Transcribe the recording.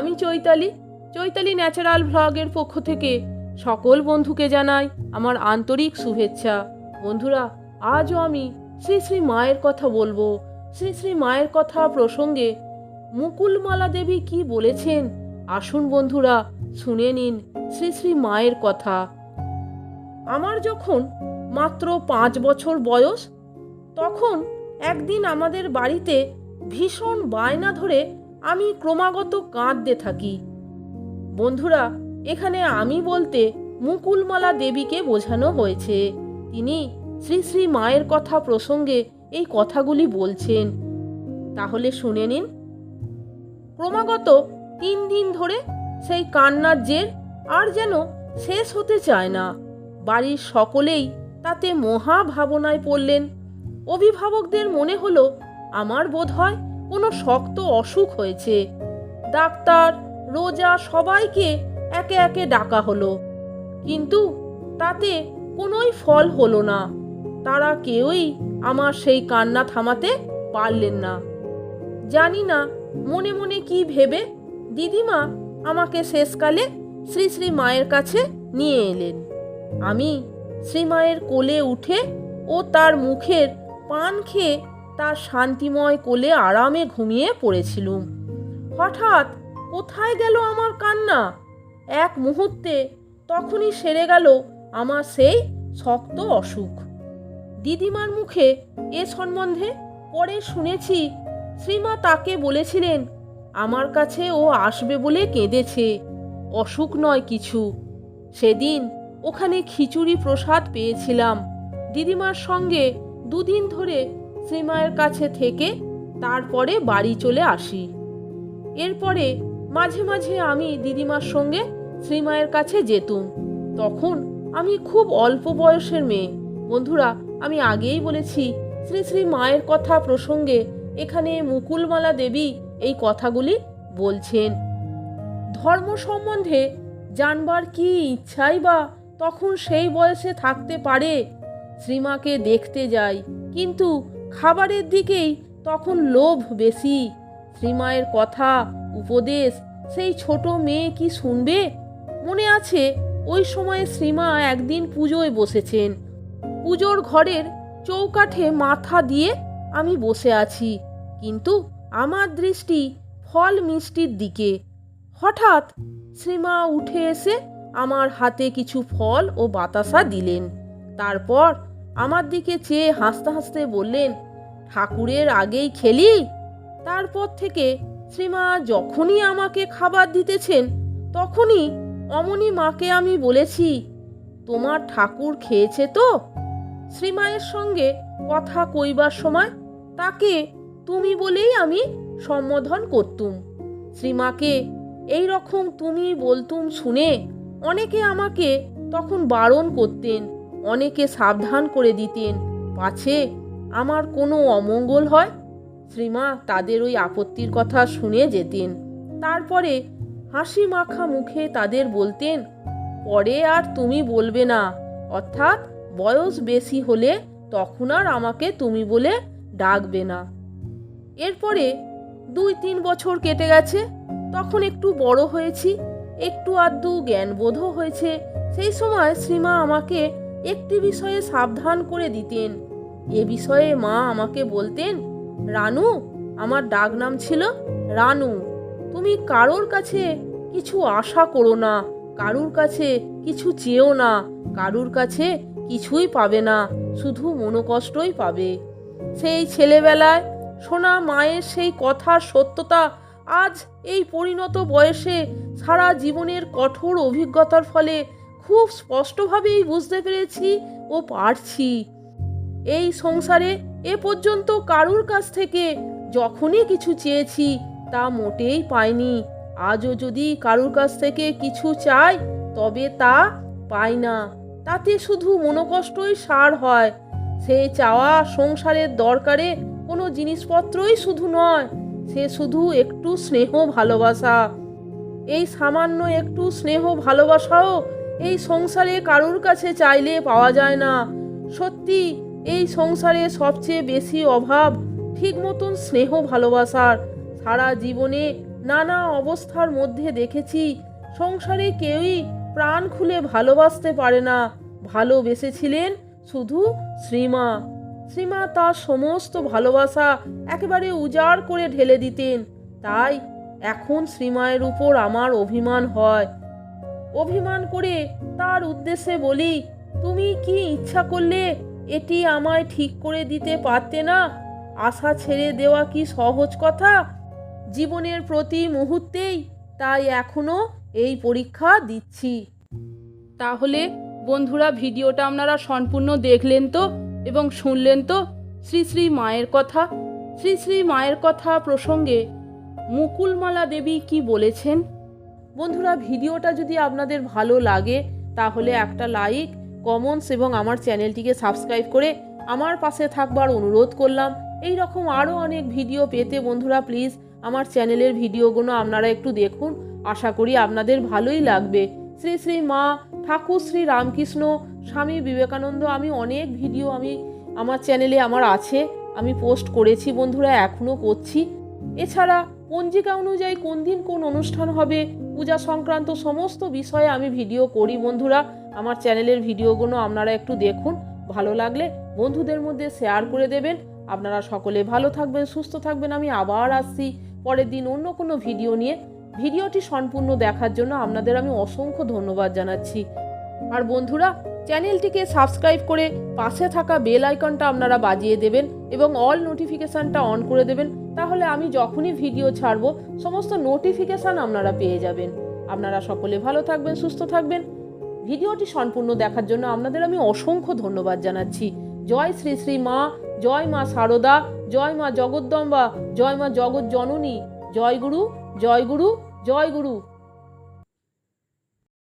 আমি চৈতালি। চৈতালি ন্যাচারাল ভ্লগের পক্ষ থেকে সকল বন্ধুকে জানাই আমার আন্তরিক শুভেচ্ছা। বন্ধুরা, আজও আমি শ্রী শ্রী মায়ের কথা বলব। শ্রী শ্রী মায়ের কথা প্রসঙ্গে মুকুলমালা দেবী কি বলেছেন? আসুন বন্ধুরা, শুনে নিন শ্রী শ্রী মায়ের কথা। আমার যখন মাত্র পাঁচ বছর বয়স, তখন একদিন আমাদের বাড়িতে ভীষণ বায়না ধরে আমি ক্রমাগত কাঁদতে থাকি। বন্ধুরা, এখানে আমি বলতে মুকুলমালা দেবীকে বোঝানো হয়েছে। তিনি শ্রী শ্রী মায়ের কথা প্রসঙ্গে এই কথাগুলি বলছেন। তাহলে শুনে নিন। ক্রমাগত তিন দিন ধরে সেই কান্নার জের আর যেন শেষ হতে চায় না। বাড়ির সকলেই তাতে মহা ভাবনায় পড়লেন। অভিভাবকদের মনে হলো, আমার বোধ হয় কোনো শক্ত অসুখ হয়েছে। ডাক্তার, রোজা সবাইকে একে একে ডাকা হলো। কিন্তু তাতে কোনোই ফল হলো না। তারা কেউই আমার সেই কান্না থামাতে পারলেন না। জানি না, মনে মনে কি ভেবে দিদিমা আমাকে শেষকালে শ্রী শ্রী মায়ের কাছে নিয়ে এলেন। আমি শ্রীমায়ের কোলে উঠে ও তার মুখের পান খেয়ে তার শান্তিময় কোলে আরামে ঘুমিয়ে পড়েছিলুম। হঠাৎ কোথায় গেল আমার কান্না? এক মুহূর্তে তখনই সেরে গেল আমার সেই শক্ত অসুখ। দিদিমার মুখে এ সম্বন্ধে পরে শুনেছি, শ্রীমা তাকে বলেছিলেন, আমার কাছে ও আসবে বলে কেঁদেছে, অসুখ নয় কিছু। সেদিন ওখানে খিচুড়ি প্রসাদ পেয়েছিলাম। দিদিমার সঙ্গে দুদিন ধরে শ্রীমায়ের কাছে থেকে তারপরে বাড়ি চলে আসি। এরপরে মাঝে মাঝে আমি দিদিমার সঙ্গে শ্রীমায়ের কাছে যেতুম। তখন আমি খুব অল্প বয়সের মেয়ে। বন্ধুরা, আমি আগেই বলেছি, শ্রী শ্রী মায়ের কথা প্রসঙ্গে এখানে মুকুলমালা দেবী এই কথাগুলি বলছেন। ধর্ম সম্বন্ধে জানবার কি ইচ্ছাই বা তখন সেই বয়সে থাকতে পারে? শ্রীমাকে দেখতে যাই, কিন্তু খাবারের দিকেই তখন লোভ বেশি। শ্রীমায়ের কথা, উপদেশ, সেই ছোট মেয়ে কি শুনবে? মনে আছে, ওই সময়ে শ্রীমা একদিন পুজোয় বসেছেন। পুজোর ঘরের চৌকাঠে মাথা দিয়ে আমি বসে আছি। কিন্তু আমার দৃষ্টি ফল মিষ্টির দিকে। হঠাৎ শ্রীমা উঠে এসে আমার হাতে কিছু ফল ও বাতাসা দিলেন। তারপর আমার দিকে চেয়ে হাসতে হাসতে বললেন, ঠাকুরের আগেই খেলি? তারপর থেকে শ্রীমা যখনই আমাকে খাবার দিতেছেন, তখনই অমনি মাকে আমি বলেছি, তোমার ঠাকুর খেয়েছে তো? শ্রীমায়ের সঙ্গে কথা কইবার সময় তাকে তুমি বলেই আমি সম্বোধন করতুম। শ্রীমাকে এই রকম তুমি বলতুম শুনে অনেকে আমাকে তখন বারণ করতেন অনেকে সাবধান করে দিতেন। পাছে আমার কোনো অমঙ্গল হয়? শ্রীমা তাদের ওই আপত্তির কথা শুনে যেতেন। তারপরে হাসি মাখা মুখে তাদের বলতেন, পরে আর তুমি বলবে না। অর্থাৎ বয়স বেশি হলে তখন আর আমাকে তুমি বলে ডাকবে না। এরপরে দুই তিন বছর কেটে গেছে, তখন একটু বড় হয়েছি, একটু আধটু জ্ঞানবোধও হয়েছে। সেই সময় শ্রীমা আমাকে একটি বিষয়ে সাবধান করে দিতেন। এ বিষয়ে মা আমাকে বলতেন, রানু, আমার ডাক নাম ছিল রানু। তুমি কারোর কাছে কিছু আশা করো না, কারুর কাছে কিছু চেয়েও না, কারুর কাছে কিছুই পাবে না, শুধু মনোকষ্টই পাবে। সেই ছেলেবেলায় শোনা মায়ের সেই কথার সত্যতা আজ এই পরিণত বয়সে সারা জীবনের কঠোর অভিজ্ঞতার ফলে খুব স্পষ্টভাবেই বুঝতে পেরেছি, ও পারছি। এই সংসারে এ পর্যন্ত কারুর কাছ থেকে যখনই কিছু চেয়েছি, তা মোটেই পাইনি। আজও যদি কারুর কাছ থেকে কিছু চাই, তবে তা পাই না। তাতে শুধু মনোকষ্টই সার হয়। সে চাওয়া সংসারের দরকারে কোনো জিনিসপত্রই শুধু নয়, সে শুধু একটু স্নেহ ভালোবাসা। এই সামান্য একটু স্নেহ ভালোবাসাও এই সংসারে কারুর কাছে চাইলে পাওয়া যায় না। সত্যি, এই সংসারে সবচেয়ে বেশি অভাব, ঠিক মতন স্নেহ ভালোবাসার। সারা জীবনে নানা অবস্থার মধ্যে দেখেছি, সংসারে কেউই প্রাণ খুলে ভালোবাসতে পারে না। ভালোবেসেছিলেন শুধু শ্রীমা। শ্রীমা তার সমস্ত ভালোবাসা একেবারে উজাড় করে ঢেলে দিতেন। তাই এখন শ্রীমায়ের উপর আমার অভিমান হয়। অভিমান করে তার উদ্দেশ্যে বলি, তুমি কি ইচ্ছা করলে এটি আমায় ঠিক করে দিতে পারতে না? আশা ছেড়ে দেওয়া কি সহজ কথা? জীবনের প্রতি মুহূর্তেই তাই এখনও এই পরীক্ষা দিচ্ছি। তাহলে বন্ধুরা, ভিডিওটা আপনারা সম্পূর্ণ দেখলেন তো এবং শুনলেন তো শ্রী শ্রী মায়ের কথা? শ্রী শ্রী মায়ের কথা প্রসঙ্গে মুকুলমালা দেবী কি বলেছেন? বন্ধুরা, ভিডিওটা যদি আপনাদের ভালো লাগে, তাহলে একটা লাইক কমেন্টস এবং আমার চ্যানেলটিকে সাবস্ক্রাইব করে আমার পাশে থাকবার অনুরোধ করলাম। এই রকম আরও অনেক ভিডিও পেতে বন্ধুরা প্লিজ আমার চ্যানেলের ভিডিওগুলো আপনারা একটু দেখুন। আশা করি আপনাদের ভালোই লাগবে। শ্রী শ্রী মা ঠাকুর শ্রী রামকৃষ্ণ স্বামী বিবেকানন্দ, আমি অনেক ভিডিও আমি আমার চ্যানেলে আমার আছে, আমি পোস্ট করেছি বন্ধুরা এখনও করছি। এছাড়া পঞ্জিকা অনুযায়ী কোন দিন কোন অনুষ্ঠান হবে পূজা সংক্রান্ত সমস্ত বিষয়ে আমি ভিডিও করি, বন্ধুরা। আমার চ্যানেলের ভিডিওগুলো আপনারা একটু দেখুন। ভালো লাগলে বন্ধুদের মধ্যে শেয়ার করে দেবেন। আপনারা সকলে ভালো থাকবেন, সুস্থ থাকবেন। আমি আবার আসছি পরের দিন অন্য কোনো ভিডিও নিয়ে। ভিডিওটি সম্পূর্ণ দেখার জন্য আপনাদের আমি অসংখ্য ধন্যবাদ জানাচ্ছি। আর বন্ধুরা, চ্যানেলটিকে সাবস্ক্রাইব করে পাশে থাকা বেল আইকনটা আপনারা বাজিয়ে দেবেন এবং অল নোটিফিকেশানটা অন করে দেবেন। তাহলে আমি যখনই ভিডিও ছাড়ব, সমস্ত নোটিফিকেশান আপনারা পেয়ে যাবেন। আপনারা সকলে ভালো থাকবেন, সুস্থ থাকবেন। ভিডিওটি সম্পূর্ণ দেখার জন্য আপনাদের আমি অসংখ্য ধন্যবাদ জানাচ্ছি। জয় শ্রী শ্রী মা, জয় মা সারদা, জয় মা জগদ্দম্বা, জয় মা জগৎ জননী জয় গুরু জয় গুরু জয় গুরু।